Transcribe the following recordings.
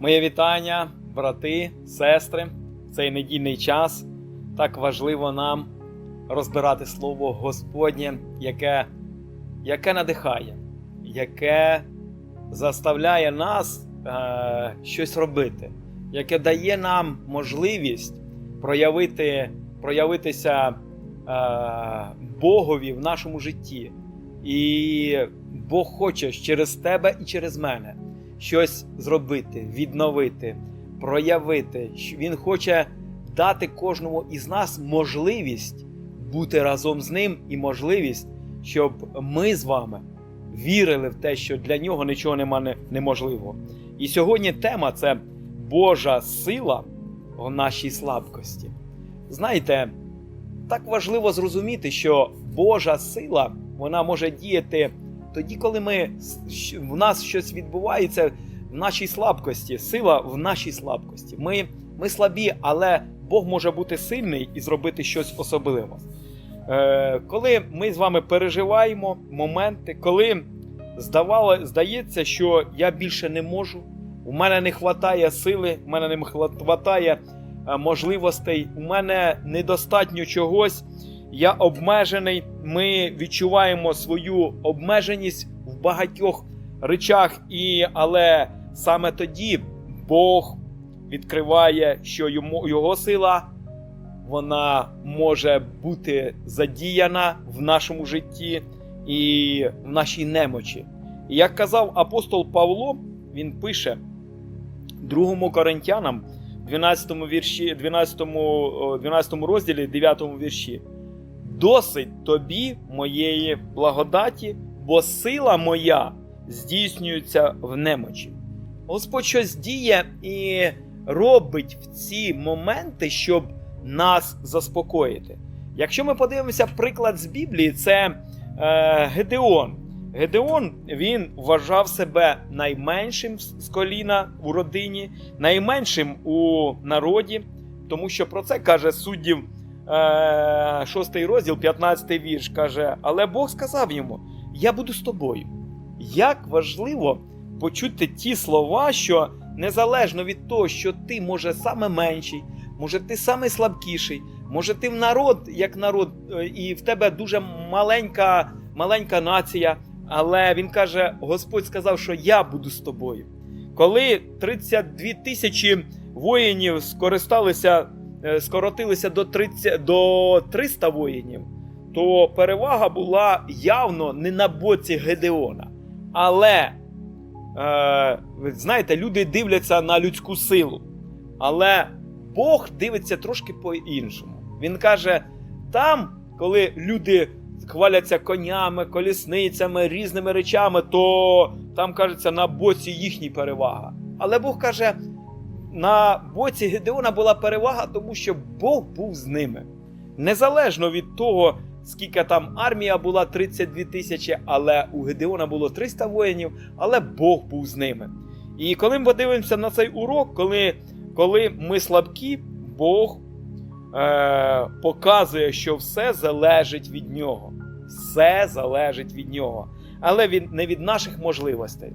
Моє вітання, брати, сестри, цей недільний час. Так важливо нам розбирати Слово Господнє, яке, яке надихає, яке заставляє нас е, щось робити, яке дає нам можливість проявити, проявитися е, Богові в нашому житті. І Бог хоче через тебе і через мене щось зробити, відновити, проявити. Він хоче дати кожному із нас можливість бути разом з ним і можливість, щоб ми з вами вірили в те, що для нього нічого нема неможливого. І сьогодні тема це Божа сила в нашій слабкості. Знаєте, так важливо зрозуміти, що Божа сила вона може діяти тоді, коли ми в нас щось відбувається в нашій слабкості. Сила в нашій слабкості. Ми, ми слабі, але Бог може бути сильний і зробити щось особливе. Е, коли ми з вами переживаємо моменти, коли здавало, здається, що я більше не можу, у мене не вистачає сили, у мене не вистачає е, можливостей, у мене недостатньо чогось, я обмежений. Ми відчуваємо свою обмеженість в багатьох речах, і, але саме тоді Бог відкриває, що йому, його сила вона може бути задіяна в нашому житті і в нашій немочі. Як казав апостол Павло, він пише 2 Коринтянам, 12 вірші, 12, 12 розділі, 9 вірші. Досить тобі моєї благодаті, бо сила моя здійснюється в немочі. Господь щось діє і робить в ці моменти, щоб нас заспокоїти. Якщо ми подивимося приклад з Біблії, це е, Гедеон. Гедеон він вважав себе найменшим з коліна у родині, найменшим у народі, тому що про це каже суддів 6 розділ, 15 вірш. Каже: Але Бог сказав йому: Я буду з тобою. Як важливо почути ті слова, що незалежно від того, що ти може саме менший, може ти саме слабкіший, може ти в народ, як народ, е, і в тебе дуже маленька, маленька нація. Але він каже: Господь сказав, що я буду з тобою. Коли 32 тисячі воїнів скористалися, е, скоротилися до 30, до 300 воїнів, то перевага була явно не на боці Гедеона. Але, е, знаєте, люди дивляться на людську силу. Але Бог дивиться трошки по-іншому. Він каже: там, коли люди хваляться конями, колісницями, різними речами, то там кажеться на боці їхній перевага. Але Бог каже, на боці Гедеона була перевага, тому що Бог був з ними. Незалежно від того, скільки там армія була 32 тисячі, але у Гедеона було 300 воїнів, але Бог був з ними. І коли ми подивимося на цей урок, коли, коли ми слабкі, Бог е, показує, що все залежить від нього. Все залежить від нього. Але від, не від наших можливостей.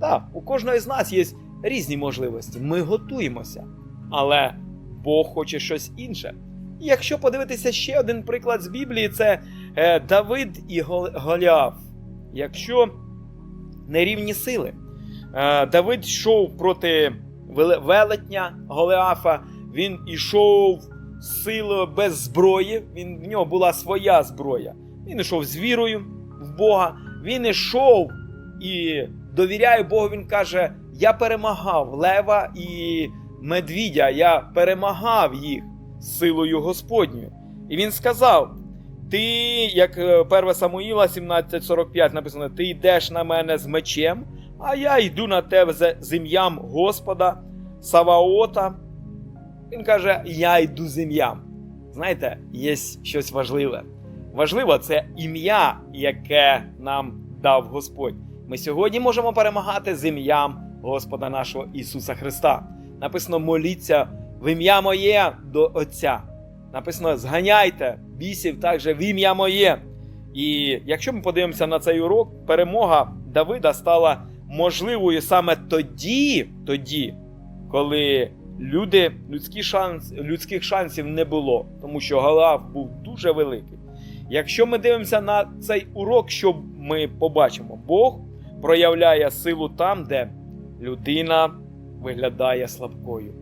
Так, у кожного з нас є різні можливості. Ми готуємося. Але Бог хоче щось інше. Якщо подивитися ще один приклад з Біблії, це е, Давид і Голіаф. Якщо нерівні сили, е, Давид йшов проти велетня Голіафа, він ішов силою без зброї, він, в нього була своя зброя. Він йшов з вірою в Бога, він ішов і довіряє Богу. Він каже: Я перемагав лева і медвідя, я перемагав їх силою Господньою. І він сказав: Ти, як е, 1 Самуїла 17:45 написано, ти йдеш на мене з мечем, а я йду на тебе з ім'ям Господа, Саваота. Він каже: Я йду з ім'ям. Знаєте, є щось важливе. Важливо це ім'я, яке нам дав Господь. Ми сьогодні можемо перемагати з ім'ям Господа нашого Ісуса Христа. Написано: моліться в ім'я моє до Отця. Написано: зганяйте бісів також в ім'я моє. І якщо ми подивимося на цей урок, перемога Давида стала можливою саме тоді, тоді, коли люди, людські шанс, людських шансів не було, тому що Галав був дуже великий. Якщо ми дивимося на цей урок, що ми побачимо? Бог проявляє силу там, де людина виглядає слабкою.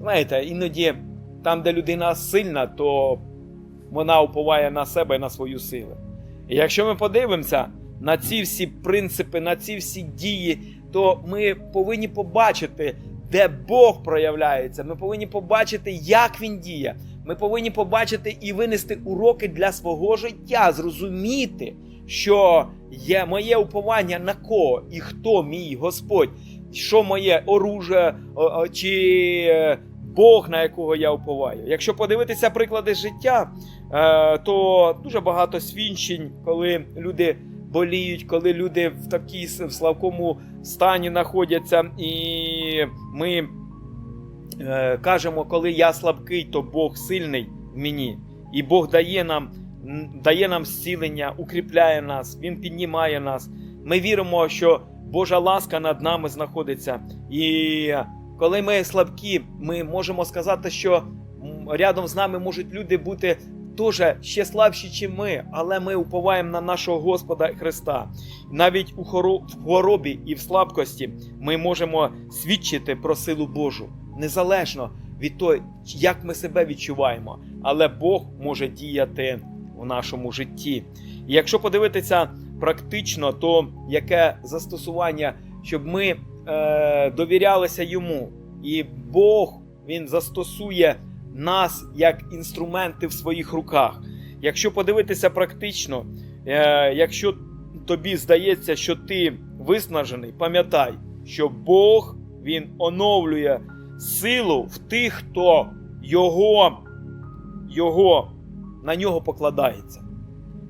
Знаєте, іноді там, де людина сильна, то вона уповає на себе і на свою силу. І якщо ми подивимося на ці всі принципи, на ці всі дії, то ми повинні побачити, де Бог проявляється. Ми повинні побачити, як він діє. Ми повинні побачити і винести уроки для свого життя, зрозуміти, що є моє уповання на кого і хто мій Господь, що моє оружие чи е, Бог, на якого я уповаю. Якщо подивитися приклади життя, е, то дуже багато свідчень, коли люди боліють, коли люди в такій в слабкому стані знаходяться, і ми е, кажемо, коли я слабкий, то Бог сильний в мені. І Бог дає нам, дає нам зцілення, укріпляє нас, Він піднімає нас. Ми віримо, що Божа ласка над нами знаходиться. І коли ми слабкі, ми можемо сказати, що рядом з нами можуть люди бути теж ще слабші, ніж ми, але ми уповаємо на нашого Господа Христа. Навіть у хворобі і в слабкості ми можемо свідчити про силу Божу, незалежно від того, як ми себе відчуваємо, але Бог може діяти в нашому житті. І якщо подивитися практично, то яке застосування, щоб ми е, довірялися йому, і Бог він застосує нас як інструменти в своїх руках. Якщо подивитися практично, е, якщо тобі здається, що ти виснажений, пам'ятай, що Бог він оновлює силу в тих, хто його, його на нього покладається.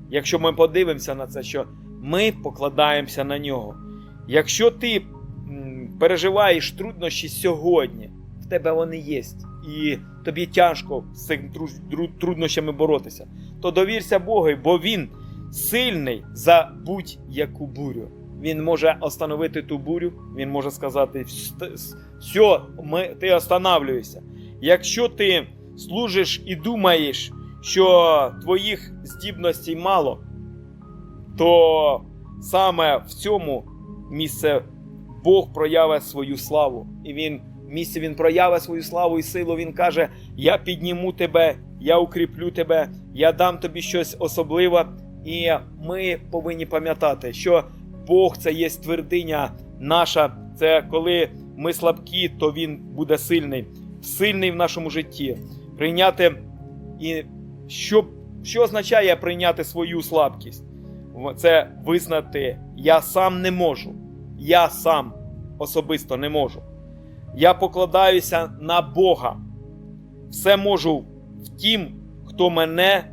Якщо ми подивимося на це, що ми покладаємося на нього. Якщо ти переживаєш труднощі сьогодні, в тебе вони є, і тобі тяжко з цими тру- тру- труднощами боротися, то довірся Богу, бо Він сильний за будь-яку бурю. Він може остановити ту бурю, він може сказати: все, ми, ти останавлюєшся. Якщо ти служиш і думаєш, що твоїх здібностей мало, то саме в цьому місце Бог проявить свою славу. І він в місці він проявить свою славу і силу. Він каже: Я підніму тебе, я укріплю тебе, я дам тобі щось особливе. І ми повинні пам'ятати, що Бог це є твердиня наша. Це коли ми слабкі, то Він буде сильний, сильний в нашому житті. Прийняти і що, що означає прийняти свою слабкість? Це визнати, я сам не можу. Я сам особисто не можу. Я покладаюся на Бога. Все можу в тім, хто мене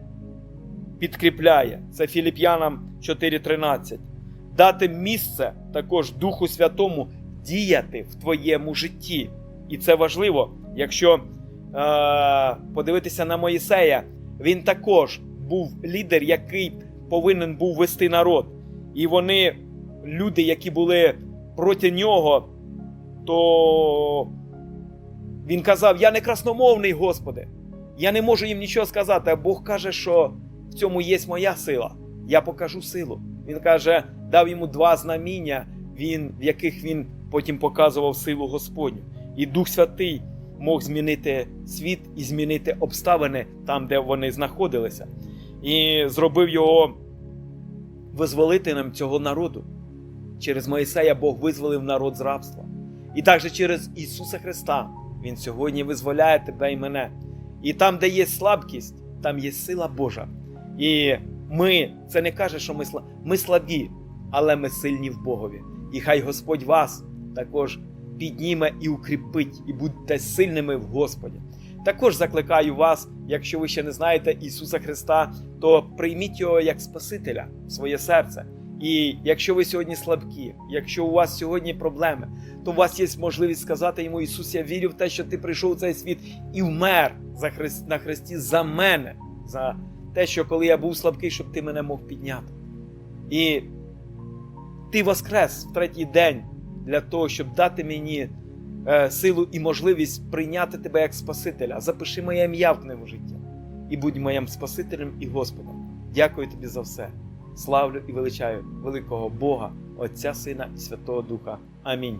підкріпляє. Це Філіп'янам 4:13. Дати місце також Духу Святому діяти в твоєму житті. І це важливо, якщо е- подивитися на Моїсея, він також був лідер, який повинен був вести народ. І вони, люди, які були проти нього, то він казав: Я не красномовний, Господи, я не можу їм нічого сказати. А Бог каже, що в цьому є моя сила. Я покажу силу. Він каже, дав йому два знаміння, він, в яких він потім показував силу Господню. І Дух Святий мог змінити світ і змінити обставини там, де вони знаходилися, і зробив його визволителем цього народу. Через Моїсея Бог визволив народ з рабства. І також через Ісуса Христа Він сьогодні визволяє тебе і мене. І там, де є слабкість, там є сила Божа. І ми, це не каже, що ми, сла- ми слабі, але ми сильні в Богові. І хай Господь вас також підніме і укріпить, і будьте сильними в Господі. Також закликаю вас, якщо ви ще не знаєте Ісуса Христа, то прийміть Його як Спасителя в своє серце. І якщо ви сьогодні слабкі, якщо у вас сьогодні проблеми, то у вас є можливість сказати йому: Ісус, я вірю в те, що ти прийшов у цей світ і вмер за Христ, на Христі за мене, за те, що коли я був слабкий, щоб ти мене мог підняти. І ти воскрес в третій день для того, щоб дати мені силу і можливість прийняти тебе як Спасителя. Запиши моє ім'я в книгу життя і будь моїм Спасителем і Господом. Дякую тобі за все. Славлю і величаю великого Бога, Отця Сина і Святого Духа. Амінь.